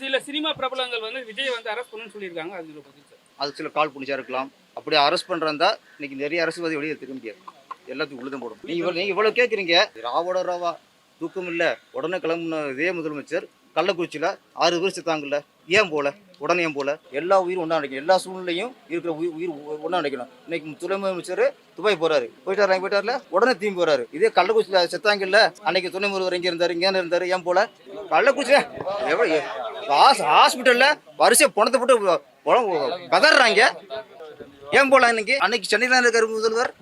சில சினிமா பிரபலங்கள் வந்து விஜய் வந்து அரெஸ்ட் பண்ணணும்னு சொல்லியிருக்காங்க. அது பதில் சார். அது சில கால் புனிச்சா இருக்கலாம். அப்படி அரெஸ்ட் பண்ணுறதா இன்னைக்கு நிறைய அரசுவாதி வெளியே திரும்ப முடியாது. எல்லாத்துக்கும் உள்ளதான் போடும் நீங்கள் இவ்வளோ நீங்கள் இவ்வளோ கேட்குறீங்க ராவோட ராவா தூக்கம் இல்லை. உடனே கிளம்புன இதே முதலமைச்சர் கள்ளக்குறிச்சியில் ஆறு பேர் செத்தாங்கல்ல ஏன் போல? உடனே ஏன் போல? எல்லா உயிரும் ஒன்றா நினைக்கணும் எல்லா சூழ்நிலையும் இருக்கிற உயிர் உயிர் ஒன்றா நினைக்கணும் இன்னைக்கு துணை முதலமைச்சர் துபாய் போறாரு. போயிட்டாரு அங்கே போயிட்டார்ல? உடனே திரும்பி போறாரு. இதே கள்ளக்குறிச்சியில் செத்தாங்கல்ல? அன்னைக்கு துணை முதல்வர் இங்கே இருந்தார்? இங்கே இருந்தார்? ஏன் போல? கள்ளக்குறிச்சியில் எவ்வளோ ஹாஸ்பிட்டலில் வரிசையை பணத்தை போட்டு பதறாங்க. ஏன் போல இன்னைக்கு? அன்னைக்கு சென்னையில் இருக்காரு முதல்வர்.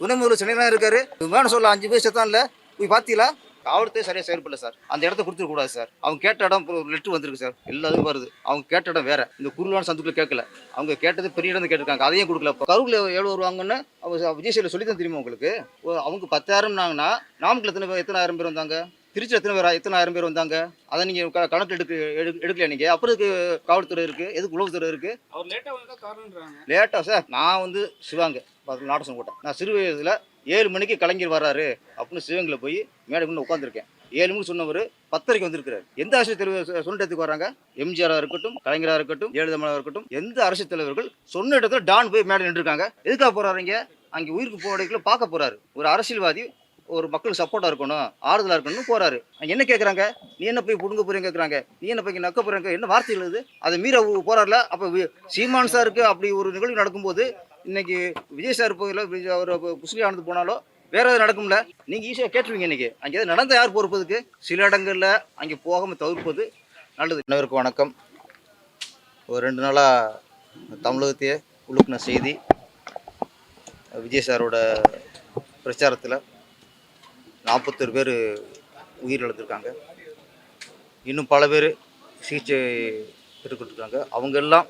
துணை முதல்வர் சென்னையில் இருக்காரு. வேணும் சொல்ல அஞ்சு பேர் செத்தான்ல. போய் பார்த்தீங்களா காவல்துறை சரியாக செயல்படல சார். அந்த இடத்த கொடுத்துட கூடாது சார். அவங்க கேட்ட இடம் லெட்டர் வந்திருக்கு சார். எல்லாத்துக்கும் வருது. அவங்க கேட்ட இடம் வேற. இந்த குருவான சந்துக்குள்ள கேட்கல. அவங்க கேட்டது பெரிய இடம் கேட்டிருக்காங்க. அதையும் கொடுக்கல. கருவில் எவ்வளோ வருவாங்கன்னு அவங்க விஜய் சேல சொல்லி தான் தெரியுமா உங்களுக்கு? ஓ, அவங்க பத்தாயிரம்னாங்கன்னா நாமக்கல் எத்தனை பேர் எத்தனை ஆயிரம் பேர் வந்தாங்க? திருச்சி எத்தனை பேர் எத்தனை ஆயிரம் பேர் வந்தாங்க? அதை நீங்கள் கணக்கு எடுக்க எடு எடுக்கல நீங்கள் அப்புறம் இதுக்கு காவல்துறை இருக்குது எதுக்கு உளவுத்துறை இருக்குது அவர் லேட்டாக வந்தா காரணம்ன்றாங்க லேட்டாக சார் நான் வந்து சிவாங்க நாடகம் போட்டேன் நான் சிறு வயதில் ஏழு மணிக்கு கலைஞர் வர்றாரு அப்படின்னு சிவங்கில் போய் மேடை முன்ன உட்காந்துருக்கேன் ஏழு மணிக்கு சொன்னவர் பத்தரைக்கு வந்திருக்கிறார். எந்த அரசியல் தலைவர் சொன்ன இடத்துக்கு வராங்க எம்ஜிஆராக இருக்கட்டும் கலைஞராக இருக்கட்டும் ஜெயலலிதா இருக்கட்டும் எந்த அரசியல் தலைவர்கள் சொன்ன இடத்துல டான் போய் மேடை நின்றுருக்காங்க? எதுக்காக போறாருங்க அங்கே உயிருக்கு போகிறதுக்குள்ள பார்க்க போறாரு. ஒரு அரசியல்வாதி ஒரு மக்களுக்கு சப்போர்ட்டாக இருக்கணும் ஆறுதலாக இருக்கணும்னு போகிறாரு என்ன கேட்குறாங்க நீ என்ன போய் புடுங்க போறீங்க கேட்குறாங்க நீ என்ன போய் நக்க போறீங்க? என்ன வார்த்தைகள் எழுது அதை மீற அவரு அப்போ சீமான் சாருக்கு அப்படி ஒரு நிகழ்வு நடக்கும்போது இன்னைக்கு விஜய் சார் போகல விஜய் அவர் குஸ்லி ஆனது போனாலோ வேற எதாவது நடக்கும்ல? நீங்கள் ஈஸியாக கேட்டுருவீங்க இன்னைக்கு. அங்கே எதாவது நடந்த யார் பொறுப்பதுக்கு? சில இடங்களில் அங்கே போகாமல் தவிர்ப்பது நல்லது. அனைவருக்கும் வணக்கம். ஒரு ரெண்டு நாளாக தமிழகத்தையே உழுக்குன செய்தி விஜய் சாரோட பிரச்சாரத்தில். நாற்பத்தொரு பேர் உயிரிழந்திருக்காங்க. இன்னும் பல பேர் சிகிச்சை பெற்றுக்கிட்டுருக்காங்க அவங்க எல்லாம்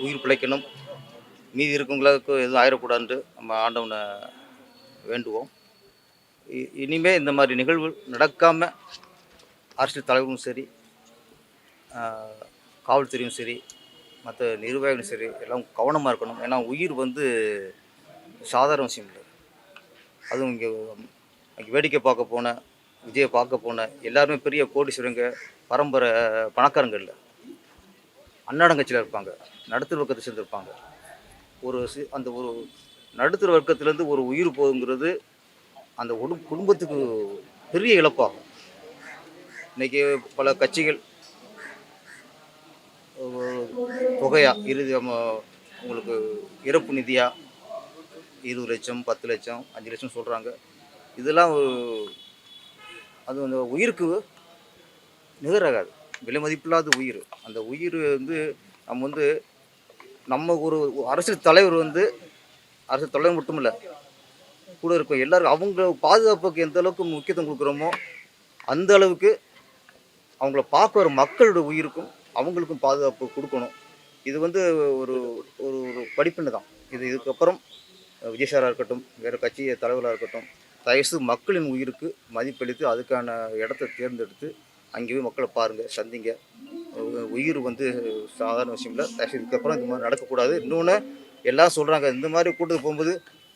உயிர் பிழைக்கணும். மீதி இருக்கவங்களுக்கு எதுவும் ஆயிடக்கூடாதுன்ட்டு நம்ம ஆண்டவனை வேண்டுவோம். இ- இந்த மாதிரி நிகழ்வு நடக்காமல் அரசியல் தலைவரும் சரி காவல்துறையும் சரி மற்ற நிர்வாகிகளும் சரி எல்லாம் கவனமாக இருக்கணும். ஏன்னா உயிர் வந்து சாதாரண விஷயம் இல்லை. அதுவும் இங்கே அன்றைக்கி வேடிக்கை பார்க்க போன விஜயை பார்க்க போன எல்லாருமே பெரிய கோடீஸ்வரங்க பரம்பரை பணக்காரங்க இல்லை. அன்னாடங்கட்சியில் இருப்பாங்க நடுத்தர வர்க்கத்தை சேர்ந்துருப்பாங்க. ஒரு சி- அந்த ஒரு நடுத்தர வர்க்கத்துலேருந்து ஒரு உயிர் போகுங்கிறது அந்த உடு குடும்பத்துக்கு பெரிய இழப்பாகும். இன்றைக்கி பல கட்சிகள் தொகையாக இறுதி நம்ம உங்களுக்கு இறப்பு நிதியாக இருபது லட்சம் பத்து லட்சம் அஞ்சு லட்சம் சொல்கிறாங்க இதெல்லாம் ஒரு அது அந்த உயிருக்கு நிகராகாது. விலை மதிப்பில்லாத உயிர். அந்த உயிர் வந்து நம்ம வந்து நம்ம ஒரு அரசியல் தலைவர் வந்து அரசியல் தலைவர் மட்டும் இல்லை கூட இருக்கும் எல்லாரும் அவங்க பாதுகாப்புக்கு எந்த அளவுக்கு முக்கியத்துவம் கொடுக்குறோமோ அந்த அளவுக்கு அவங்கள பார்க்குற மக்களோட உயிருக்கும் அவங்களுக்கும் பாதுகாப்பு கொடுக்கணும். இது வந்து ஒரு ஒரு ஒரு படிப்பினை தான். இது இதுக்கப்புறம் விஜய் சாராக இருக்கட்டும் வேறு கட்சி தலைவராக இருக்கட்டும் தயவுசெய்து மக்களின் உயிருக்கு மதிப்பளித்து அதுக்கான இடத்த தேர்ந்தெடுத்து அங்கே போய் மக்களை பாருங்கள் சந்திங்க. உயிர் வந்து சாதாரண விஷயம் இல்லை. தயவுசெய்து இதுக்கப்புறம் இந்த மாதிரி நடக்கக்கூடாது. இன்னொன்று எல்லாம் சொல்கிறாங்க இந்த மாதிரி கூட்டத்துக்கு போகும்போது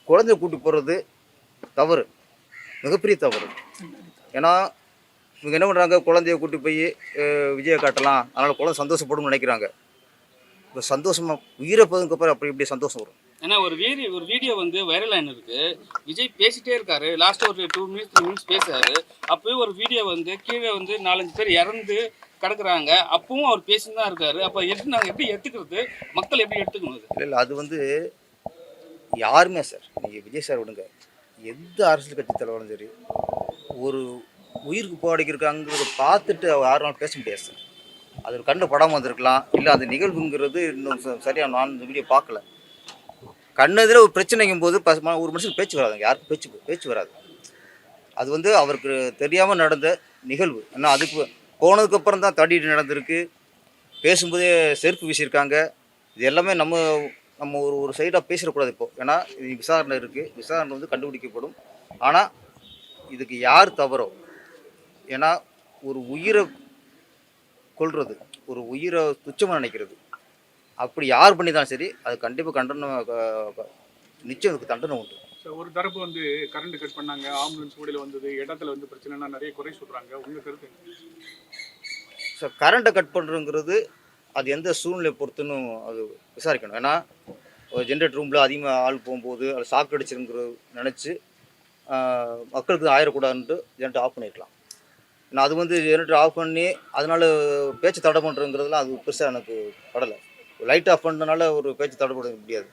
குழந்தைய கூட்டி போகிறது தவறு. மிகப்பெரிய தவறு. ஏன்னா இவங்க என்ன பண்ணுறாங்க குழந்தைய கூட்டி போய் விஜயை காட்டலாம். அதனால் குழந்தை சந்தோஷப்படும் நினைக்கிறாங்க. இப்போ சந்தோஷமாக உயிரை போதுக்கப்புறம் அப்புறம் அப்படி இப்படி சந்தோஷம் வரும். ஏன்னா ஒரு வீடியோ ஒரு வீடியோ வந்து வைரல் ஆயிருக்கு விஜய் பேசிட்டே இருக்காரு. லாஸ்ட் ஒரு டூ மினிட்ஸ் த்ரீ மினிட்ஸ் பேசுறாரு. அப்பவே ஒரு வீடியோ வந்து கீழே வந்து நாலஞ்சு பேர் இறந்து கிடக்குறாங்க. அப்பவும் அவர் பேசிட்டு தான் இருக்காரு. அப்போ எப்படி நாங்கள் எப்படி எடுத்துக்கிறது? மக்கள் எப்படி எடுத்துக்கணும் இல்லை இல்லை அது வந்து யாருமே சார் நீங்கள் விஜய் சார் விடுங்க. எந்த அரசியல் கட்சி தலைவரும் சரி ஒரு உயிருக்கு போடைக்கிருக்காங்கிறத பார்த்துட்டு அவர் யாரும் பேச முடியாது சார். அது ஒரு கண்ணு வந்திருக்கலாம். இல்லை அந்த நிகழ்வுங்கிறது இன்னும் ச- நான் இந்த வீடியோ பார்க்கல. கண்ணெதிர ஒரு பிரச்சனைக்கும் போது பச- ஒரு மனுஷனுக்கு பேச்சு வராதுங்க. யாருக்கும் பேச்சு பேச்சு வராது. அது வந்து அவருக்கு தெரியாமல் நடந்த நிகழ்வு. ஏன்னா அதுக்கு போனதுக்கப்புறம் தான் தடி நடந்திருக்கு. பேசும்போதே செருப்பு வீசியிருக்காங்க. இது எல்லாமே நம்ம நம்ம ஒரு ஒரு சைடாக பேசிடக்கூடாது இப்போது ஏன்னா இது விசாரணை இருக்குது விசாரணை வந்து கண்டுபிடிக்கப்படும். ஆனால் இதுக்கு யார் தவறோ ஏன்னா ஒரு உயிரை கொள்வது ஒரு உயிரை துச்சமாக நினைக்கிறது அப்படி யார் பண்ணி தான் சரி அது கண்டிப்பாக கண்டனம் நிச்சயம் அதுக்கு தண்டனை உண்டு. ஒரு தரப்பு வந்து கரண்ட் கட் பண்ணாங்க ஆம்புலன்ஸ் ஓடையில வந்தது இடத்துல வந்து பிரச்சனைனா நிறைய குறை சொல்றாங்க. உங்க கருத்து? ஸோ கரண்ட்டை கட் பண்ணுறங்கிறது அது எந்த சூழ்நிலை பொறுத்துன்னு அது விசாரிக்கணும். ஏன்னா ஒரு ஜென்ரேட்டர் ரூமில் அதிகமாக ஆள் போகும்போது அது ஷாக் அடிச்சிருங்கிறது நினச்சி மக்களுக்கு ஆயிடக்கூடாதுன்ட்டு ஜென்ரேட்டர் ஆஃப் பண்ணியிருக்கலாம் நான் அது வந்து ஜென்ரேட்டர் ஆஃப் பண்ணி அதனால பேச்சு தடை பண்ணுறங்கிறதுலாம் அது பெருசாக எனக்கு படலை. லைட் ஆஃப் பண்ணுறதுனால ஒரு பேச்சு தடைப்பட முடியாது.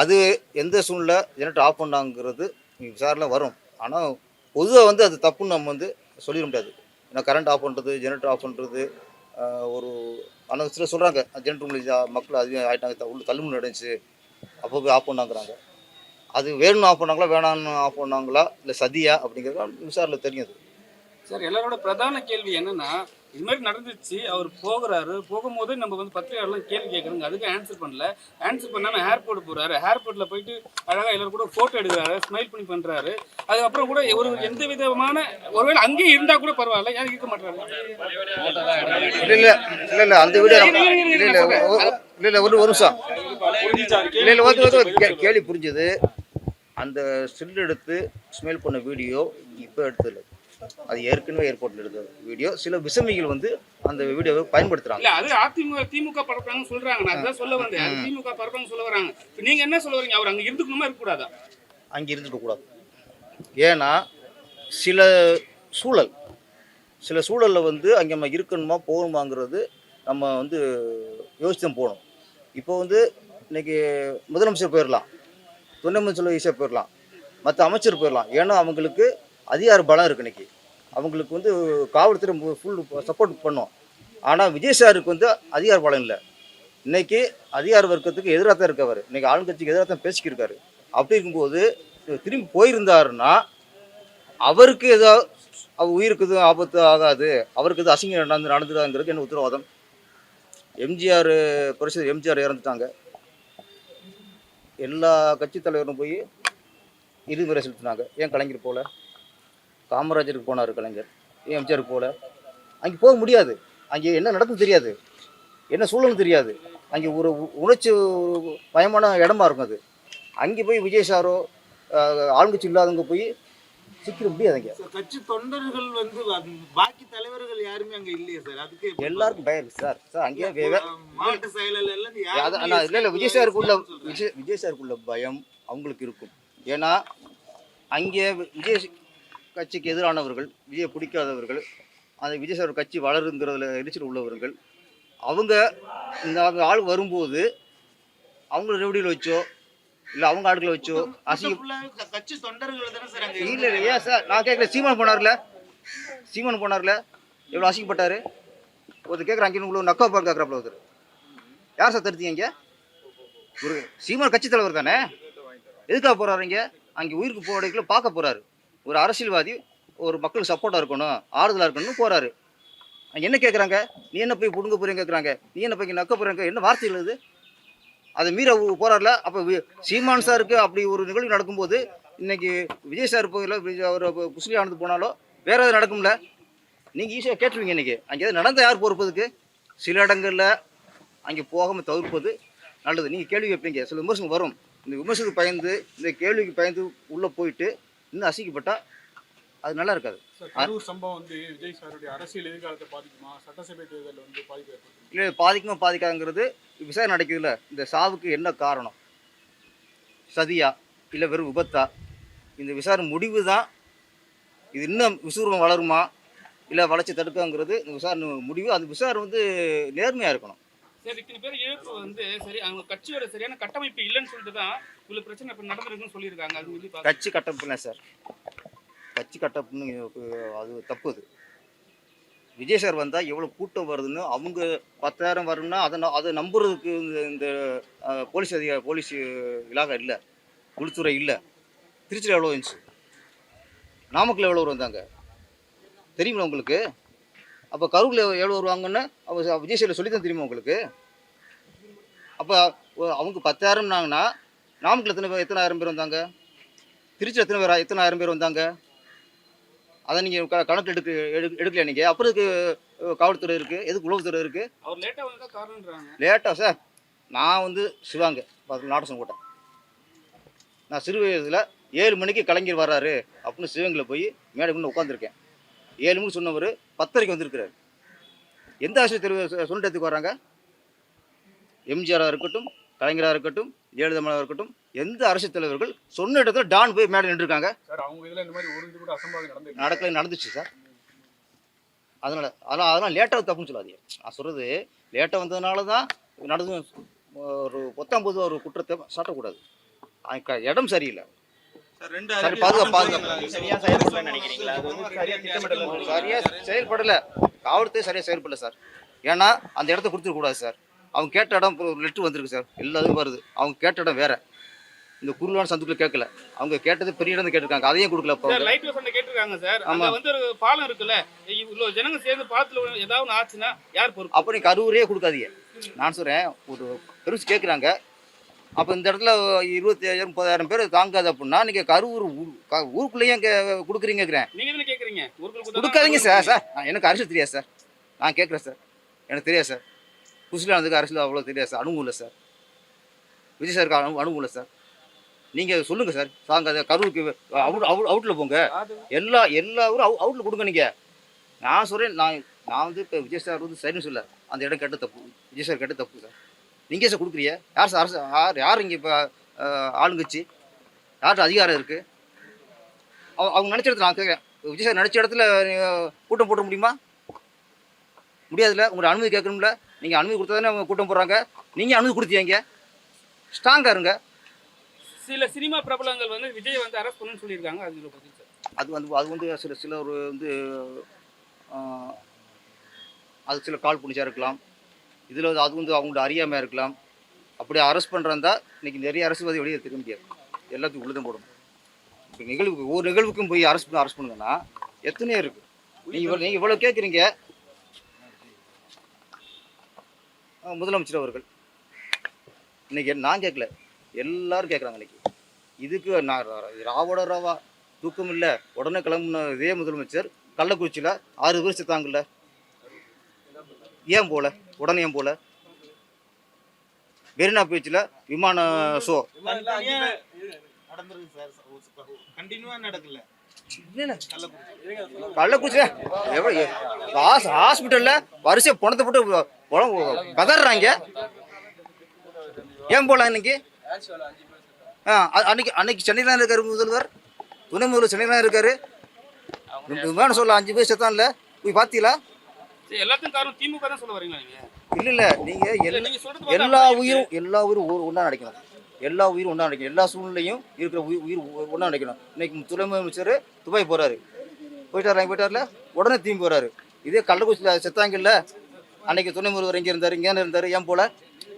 அது எந்த சூழ்நிலை ஜெனரேட்டர் ஆஃப் பண்ணாங்கிறது விசாரணை வரும். ஆனால் பொதுவாக வந்து அது தப்புன்னு நம்ம வந்து சொல்லிட முடியாது. ஏன்னா கரண்ட் ஆஃப் பண்ணுறது ஜெனரேட்டர் ஆஃப் பண்ணுறது ஒரு ஆனால் சில சொல்கிறாங்க ஜெனரேட்டர் ரூமில் மக்கள் அதிகம் ஆகிட்டாங்க உள்ள தள்ளுமுள்ள நடந்துச்சு அப்போ போய் ஆஃப் பண்ணாங்கிறாங்க. அது வேணும்னு ஆஃப் பண்ணாங்களா வேணாம்னு ஆஃப் பண்ணாங்களா இல்லை சதியா அப்படிங்கிறது விசாரணை தெரியும் அது. சார் எல்லாரோட பிரதான கேள்வி என்னன்னா இது மாதிரி நடந்துச்சு. அவர் போகிறாரு. போகும்போது நம்ம வந்து பத்திரிகையாளர்லாம் கேள்வி கேட்குறாங்க. அதுக்கு ஆன்சர் பண்ணல. ஆன்சர் பண்ணாம ஏர்போர்ட் போறாரு. ஏர்போர்ட்ல போயிட்டு அழகா எல்லாரும் கூட போட்டோ எடுக்கிறாரு. ஸ்மைல் பண்ணி பண்றாரு. அதுக்கப்புறம் கூட ஒரு எந்த விதமான ஒருவேளை அங்கேயே இருந்தா கூட பரவாயில்ல. யாரும் இருக்க மாட்டாரு. இல்லை இல்லை இல்லை அந்த வீடியோ இல்லை இல்லை ஒரு நிமிஷம். இல்லை இல்லை ஒரு- கேள்வி புரிஞ்சது. அந்த ஸ்டில் எடுத்து ஸ்மெல் பண்ண வீடியோ இப்போ எடுத்ததில்ல. அது ஏற்கனவே ஏர்போர்ட்டில் எடுத்த வீடியோ. சில விசமிகள் வந்து அந்த வீடியோவை பயன்படுத்துகிறாங்க இல்ல அது அதிமுக திமுக பரப்புறாங்கன்னு சொல்றாங்க. நான் அதான் சொல்ல வந்தேன். திமுக பரப்புறாங்க சொல்ல வராங்க. நீங்க என்ன சொல்ல வரீங்க? அவர் அங்க இருந்துக்கணுமா இருக்க கூடாதா அங்கே இருந்துக்க கூடாது. ஏன்னா சில சூழல் சில சூழலில் வந்து அங்கே நம்ம இருக்கணுமா போகணுமாங்கிறது நம்ம வந்து யோசிச்சு தான் போகணும். இப்போ வந்து இன்னைக்கு முதலமைச்சர் போயிடலாம் துணை முதலமைச்சர் ஈஸியாக போயிடலாம் மற்ற அமைச்சர் போயிடலாம் ஏன்னா அவங்களுக்கு அதிகார பலம் இருக்குது இன்றைக்கி அவங்களுக்கு வந்து காவல்துறை ஃபுல் சப்போர்ட் பண்ணும். ஆனால் விஜய் சாருக்கு வந்து அதிகார பலம் இல்லை. இன்றைக்கி அதிகார வர்க்கத்துக்கு எதிராக தான் இருக்கவர் இன்றைக்கி ஆளுங்கட்சிக்கு எதிராக தான் பேசிக்கிருக்காரு. அப்படி இருக்கும்போது திரும்பி போயிருந்தாருன்னா அவருக்கு ஏதோ அவர் உயிருக்கு எதுவும் ஆபத்து ஆகாது. அவருக்கு எதுவும் அசிங்கம் நடந்து நடந்துடாங்கிறது என்ன உத்தரவாதம்? எம்ஜிஆர் பரிசு எம்ஜிஆர் இறந்துட்டாங்க. எல்லா கட்சி தலைவரும் போய் இருமுறை செலுத்தினாங்க. ஏன் கலைஞர் போல? காமராஜருக்கு போனார் கலைஞர் ஏன் எம்ஜிஆருக்கு போல. அங்கே போக முடியாது. அங்கே என்ன நடக்கும் தெரியாது. என்ன சூழலும் தெரியாது. அங்கே ஒரு உணர்ச்சி பயமான இடமா இருக்கும் அது. அங்கே போய் விஜய் சாரோ ஆளுங்கட்சி இல்லாதவங்க போய் சிக்கிட முடியாது அங்கே. கட்சி தொண்டர்கள் வந்து பாக்கி தலைவர்கள் யாருமே அங்க இல்லையே சார். அதுக்கு எல்லாருக்கும் பயம் சார். சார் அங்கேயே மாவட்ட செயலர் எல்லாம் இல்லை இல்லை விஜய் சாருக்குள்ள. விஜய் விஜய் சாருக்குள்ள பயம் அவங்களுக்கு இருக்கும். ஏன்னா அங்கே விஜய் கட்சிக்கு எதிரானவர்கள் விஜய் பிடிக்காதவர்கள் அந்த விஜய் சார் கட்சி வளருங்கிறதுல எரிச்சல் உள்ளவர்கள் அவங்க இந்த ஆள் வரும்போது அவங்கள ரெவடியில் வச்சோ இல்லை அவங்க ஆட்களை வச்சோ அசிங்க இல்லை இல்லை ஏன் சார்? நான் கேட்குற சீமான் போனார்ல? சீமான் போனார்ல? எவ்வளோ அசிங்கப்பட்டாரு? ஒருத்தர் கேட்குற அங்கே உங்களுக்கு நக்கா பார் கேட்குறாப்புல ஒருத்தர். யார் சார் தடுத்தீங்க இங்கே? ஒரு சீமான் கட்சி தலைவர் தானே? எதுக்காக போறாரு இங்கே? அங்கே உயிருக்கு போறதுக்குள்ள பார்க்க போறாரு. ஒரு அரசியல்வாதி ஒரு மக்களுக்கு சப்போர்ட்டாக இருக்கணும் ஆறுதலாக இருக்கணும்னு போகிறாரு என்ன கேட்குறாங்க நீ என்ன போய் பிடுங்க போறீங்க கேட்குறாங்க நீ என்ன போய் நக்க போறீங்க என்ன வார்த்தைகள் இது? அதை மீற போகிறார்ல அப்போ சீமான் சாருக்கு அப்படி ஒரு நிகழ்வு நடக்கும்போது இன்னைக்கு விஜய் சார் போகல அவர் குஸ்லி ஆனது போனாலோ வேற எதாவது நடக்கும்ல? நீங்கள் ஈஸியாக கேட்டுருவீங்க இன்னைக்கு. அங்கே எதாவது நடந்தால் யார் பொறுப்பதுக்கு? சில இடங்களில் அங்கே போகாமல் தவிர்ப்பது நல்லது. நீங்கள் கேள்வி வைப்பீங்க சில விமர்சனம் வரும். இந்த விமர்சனத்துக்கு பயந்து இந்த கேள்விக்கு பயந்து உள்ளே போயிட்டு இன்னும் அசிக்கப்பட்டால் அது நல்லா இருக்காது. கரூர் சம்பவம் வந்து விஜய் சாருடைய அரசியல் எதிர்காலத்தை பாதிக்குமா? சட்டசபை தேர்தலில் வந்து ஏற்படுத்துமா? இல்லை பாதிக்குமா பாதிக்காங்கிறது விசாரணை நடக்குதுல்ல. இந்த சாவுக்கு என்ன காரணம்? சதியா? இல்லை வெறும் விபத்தா? இந்த விசாரணை முடிவு தான் இது இன்னும் விசுவரம் வளருமா? இல்லை வளர்ச்சி தடுக்காங்கிறது இந்த விசாரணை முடிவு. அந்த விசாரணை வந்து நேர்மையாக இருக்கணும். சரி இத்தனை பேர் இழப்பு வந்து சரி அவங்க கட்சியோட சரியான கட்டமைப்பு இல்லைன்னு சொல்லிட்டு தான் இவ்வளோ பிரச்சனை இப்போ நடந்திருக்குன்னு சொல்லியிருக்காங்க. அது எப்படி கட்சி கட்சி கட்டப்புல சார். கட்சி கட்டப்புன்னு அது தப்பு அது. விஜய் சார் வந்தால் எவ்வளோ கூட்டம் வருதுன்னு அவங்க பத்தாயிரம் வரும்னா அதை ந- அதை நம்புறதுக்கு இந்த இந்த போலீஸ் அதிகார போலீஸ் இலாகா இல்லை. உள்துறை இல்லை. திருச்சியில் எவ்வளோ இருந்துச்சு? நாமக்கல் எவ்வளோ வந்தாங்க தெரியுமா உங்களுக்கு? அப்போ கரூரில் எவ்வளோ வருவாங்கன்னு அப்போ விஜய் சார் சொல்லி தான் தெரியுமா உங்களுக்கு? அப்போ அவங்க பத்தாயிரம்னாங்கன்னா நாமக்கல் எத்தனை பேர் எத்தனாயிரம் பேர் வந்தாங்க? திருச்சி எத்தனை பேர் எத்தனை ஆயிரம் பேர் வந்தாங்க? அதை நீங்கள் க கணக்கு எடுக்க எடு எடுக்கலையா நீங்கள் அப்புறம் இதுக்கு அஹ், காவல்துறை இருக்குது எதுக்கு உளவுத்துறை இருக்குது அவர் லேட்டா வந்தா காரணம்ன்றாங்க லேட்டாக சார் நான் வந்து சிவாங்க நாடகம் போட்டேன் நான் சிறு வயதில் ஏழு மணிக்கு கலைஞர் வர்றாரு அப்படின்னு சிவங்கில் போய் மேடை உட்காந்துருக்கேன் ஏழு மணிக்கு சொன்னவர் பத்தரைக்கு வந்திருக்கிறார். எந்த அரசியல் தெளிவு சொல்லிட்டு வராங்க எம்ஜிஆராக இருக்கட்டும் கலைஞராக இருக்கட்டும் ஜெயலலிதா இருக்கட்டும் எந்த அரசியல் தலைவர்கள் சொன்ன இடத்துல டான் போய் மேலே நின்றுருக்காங்க? நடக்கல நடந்துச்சு சார். அதனால் அதனால் அதெல்லாம் லேட்டாக தப்புன்னு சொல்லாதீங்க. நான் சொல்கிறது லேட்டாக வந்ததுனால தான் நடந்து ஒரு பத்தொம்பது ஒரு குற்றத்தை சாட்டக்கூடாது. இடம் சரியில்லை. சரி பாதுகாப்பு பாதுகாப்பு சரியா செயல்படல நினைக்கிறீங்களா? அது வந்து சரியா திட்டமிடல சரியாக செயல்படலை. காவல்துறை சரியாக செயல்படல சார். ஏன்னா அந்த இடத்த கொடுத்துருக்கூடாது சார். அவங்க கேட்ட இடம் லெட்ரு வந்திருக்கு சார். எல்லாத்துக்கும் வருது. அவங்க கேட்ட இடம் வேற. இந்த குருவான சந்துக்குள்ள கேட்கல. அவங்க கேட்டது பெரிய இடம் கேட்டிருக்காங்க. அதையும் கொடுக்கல சார் லைட் கேட்டிருக்காங்க சார். ஆமா. வந்து ஒரு பாலம் இருக்குல்ல. இவ்வளவு ஜனங்க சேர்ந்து பாலத்துல ஏதாவது ஆச்சுன்னா யார் பொறுப்பு? அப்போ கரூரே கொடுக்காதீங்க. நான் சொல்கிறேன் ஒரு பெருசு கேட்குறாங்க அப்போ இந்த இடத்துல இருபத்தி ஐயாயிரம் முப்பதாயிரம் பேர் தாங்காது அப்படின்னா நீங்கள் கரூர் ஊ- க- ஊருக்குள்ளேயும் இங்கே கொடுக்குறீங்கிறேன் கொடுக்காதீங்க சார் சார். எனக்கு அரசியல் தெரியாது சார். நான் கேட்குறேன் சார். எனக்கு தெரியாது சார். புதுசில் அதுக்கு அரசியல் அவ்வளோ தெரியாது சார். அனுபவம் இல்லை சார். விஜய் சாருக்கு அனு அனுபவம் இல்லை சார். நீங்கள் சொல்லுங்கள் சார். தாங்க கரூருக்கு அவுட் அவுட் அவுட்டில் போங்க. எல்லா எல்லா ஊரும் அவு அவுட்டில் கொடுங்க நீங்கள் நான் சொல்கிறேன் நான் நான் வந்து இப்போ விஜய் சார் வந்து சரின்னு சொல்ல அந்த இடம் கேட்ட தப்பு. விஜய் சார் கேட்ட தப்பு சார். நீங்கள் சார் கொடுக்குறிய யார் சார் அரசு யார் யார் இங்கே இப்போ ஆளுங்கட்சி? யார்கிட்ட அதிகாரம் இருக்குது அவங்க நினச்ச இடத்துல நான் கேட்குறேன் விஜய் சார் நினச்ச இடத்துல கூட்டம் போட முடியுமா? முடியாதுல்ல. உங்களோட அனுமதி கேட்கணும்ல. நீங்கள் அனுமதி கொடுத்தா தானே அவங்க கூட்டம் போடுறாங்க. நீங்கள் அனுமதி கொடுத்தீங்க. ஸ்ட்ராங்காக இருங்க. சில சினிமா பிரபலங்கள் வந்து விஜய் வந்து அரெஸ்ட் பண்ணணும்னு சொல்லியிருக்காங்க. அது அது வந்து அது வந்து சில சில ஒரு வந்து அது சில கால் புனிச்சா இருக்கலாம். இதில் வந்து அது வந்து அவங்களோட அறியாமல் இருக்கலாம். அப்படியே அரெஸ்ட் பண்ணுறாந்தா இன்றைக்கி நிறைய அரசுவாதி வெளியே தெரிய முடியாது. எல்லாத்துக்கும் உள்ளதும் போடணும். இப்போ நிகழ்வுக்கு ஒவ்வொரு நிகழ்வுக்கும் போய் அரெஸ்ட் பண்ண அரெஸ்ட் பண்ணுங்கன்னா எத்தனையோ இருக்குது நீங்கள் இவ்வளோ நீங்கள் இவ்வளோ கேட்குறீங்க முதலமைச்சர் அவர்கள். இன்றைக்கி நான் கேட்கல. எல்லோரும் கேட்குறாங்க இன்றைக்கி இதுக்கு நான் ராவோட ராவா தூக்கம் இல்லை. உடனே கிளம்புன இதே முதலமைச்சர் கள்ளக்குறிச்சியில் ஆறு பேர் செத்தாங்கல்ல. ஏன் போல? உடனே ஏன் போல. மெரினா பீச்சில் விமான ஷோ. நடந்திருக்கு சார் கண்டினியூவா நடக்கல கள்ளக்குறிச்சியில் ஹாஸ்பிட்டலில் வரிசை பணத்தை போட்டு பதறாங்க ஏன் போல இன்னைக்கு? ஆ அன்னைக்கு அன்னைக்கு சென்னையில் தான் இருக்காரு முதல்வர். துணை முதல்வர் சென்னையில் தான் இருக்காரு விமான சொல்ல அஞ்சு பேர் செத்தான்ல. போய் பார்த்தீங்களா? சரி, எல்லாத்துக்கும் காரணம் திமுக தான் சொல்ல வரீங்களா நீங்க? இல்ல இல்ல நீங்க இல்ல, எல்லா உயிரும் எல்லா உயிரும் ஒரு ஒன்றா நினைக்கணும். எல்லா உயிரும் ஒன்றா நினைக்கணும். எல்லா சூழ்நிலையும் இருக்கிற உயிர் உயிர் ஒன்றா நினைக்கணும். இன்னைக்கு துணை முதலமைச்சர் துபாய் போறாரு. போயிட்டாரு அங்கே போயிட்டார்ல? உடனே திரும்பி போறாரு. இதே கள்ளக்குறிச்சியில் செத்தாங்கல்ல அன்னைக்கு துணை முதல்வர் எங்கே இருந்தார் இங்கே இருந்தார் ஏன் போல?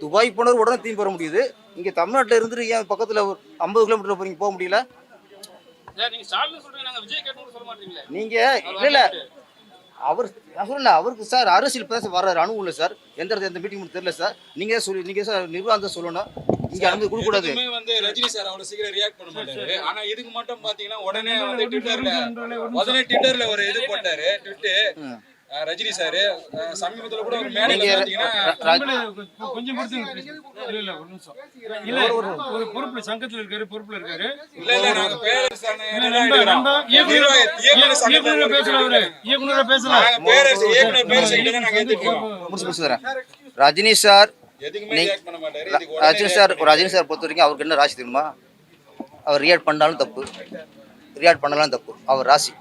துபாய் போனவர் உடனே திரும்பி போற முடியுது. இங்கே தமிழ்நாட்டில் இருந்துட்டு ஏன் பக்கத்தில் ஒரு ஐம்பது கிலோமீட்டர் போறீங்க போக முடியல? நீங்க இல்ல இல்ல. அவர் நான் சொல்லல அவருக்கு சார் அரசியல் பேச வர்றாரு அனுபவம் இல்லை சார். எந்த இடத்துல எந்த மீட்டிங் தெரியல சார். நீங்க சொல்லி நீங்க சார் நிர்வாகம் சொல்லணும். இங்க அனுமதி கொடுக்க கூடாது வந்து ரஜினி சார் அவ்வளவு சீக்கிரம் ரியாக்ட் பண்ண மாட்டாரு. ஆனா இதுக்கு மட்டும் பாத்தீங்கன்னா உடனே வந்து ட்விட்டர்ல உடனே ட்விட்டர்ல ஒரு இது போட்டாரு ட்விட்டு ரஜினி சார். சமீபத்துல கூட ஒரு மேடையில கொஞ்சம் இல்ல இல்ல ஒரு நிமிஷம். இல்ல ஒரு பொறுப்புல சங்கத்துல இருக்காரு பொறுப்புல இருக்காரு. இல்ல இல்ல நாங்க நண்பா, இயக்குனர் இயக்குனர் பேசல அவரு. இயக்குனர் பேசல நாங்க பேரரசு இயக்குனர் நாங்க Rajini sir Rajini sir Rajini sir பொறுத்த வரைக்கும் அவருக்கு என்ன ராசி தெரியுமா? அவர் ரியாக்ட் பண்ணாலும் தப்பு. ரியாக்ட் பண்ணலாம் தப்பு. அவர் ராசி.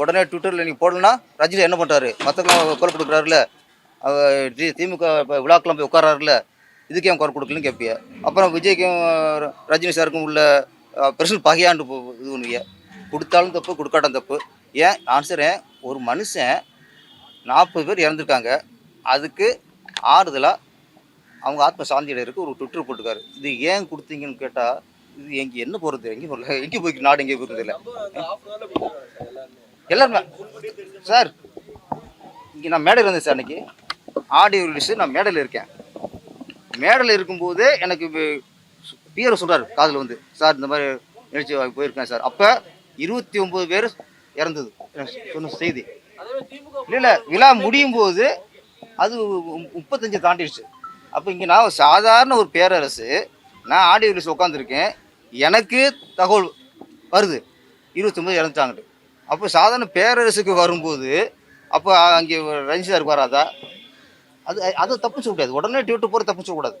உடனே ட்விட்டரில் நீங்கள் போடலன்னா ரஜினி என்ன பண்ணுறாரு மற்றவங்க குரல் கொடுக்குறாருல. அவர் திமுக இப்போ விழாக்கெல்லாம் போய் உட்காராருல இதுக்கு ஏன் குரல் கொடுக்கலன்னு கேட்பிய அப்புறம் விஜய்க்கும் ர- ரஜினி சாருக்கும் உள்ள பிரச்சனை பகையாண்டு போ- இது பண்ணுவீங்க கொடுத்தாலும் தப்பு கொடுக்காட்டும் தப்பு. ஏன்? ஆன்சரேன் ஒரு மனுஷன் நாற்பது பேர் இறந்துருக்காங்க. அதுக்கு ஆறுதலாக அவங்க ஆத்ம சாந்தி அடையிறதுக்கு ஒரு ட்விட்டர் போட்டுருக்காரு. இது ஏன் கொடுத்தீங்கன்னு கேட்டால் இது எங்கே என்ன போகிறது எங்கேயும் போகல எங்கே போய் நாடு எங்கேயும் போகிறது இல்லை எல்லாருமே சார் இங்கே நான் மேடையில் இருந்தேன் சார் அன்னைக்கு ஆடியோ ரிலீஸு நான் மேடையில் இருக்கேன். மேடையில் இருக்கும்போதே எனக்கு பியர் சொல்கிறார் காதில் வந்து. சார் இந்த மாதிரி நிகழ்ச்சி போயிருக்கேன் சார். அப்போ இருபத்தி ஒம்பது பேர் இறந்தது. சொன்ன செய்தி. இல்லை இல்லை விழா முடியும் போது அது முப்பத்தஞ்சு தாண்டிடுச்சு. அப்போ இங்கே நான் சாதாரண ஒரு பேரரசு. நான் ஆடியோ ரிலீஸ் உட்காந்துருக்கேன் எனக்கு தகவல் வருது. இருபத்தொம்பது இறந்துட்டாங்கட்டு. அப்போ சாதாரண பேரரசுக்கு வரும்போது அப்போ அங்கே ரஞ்சிதாருக்கு வராதா அது அது தப்பிச்சு கூடாது உடனே டியூட்டு போகிற தப்பிச்சு கூடாது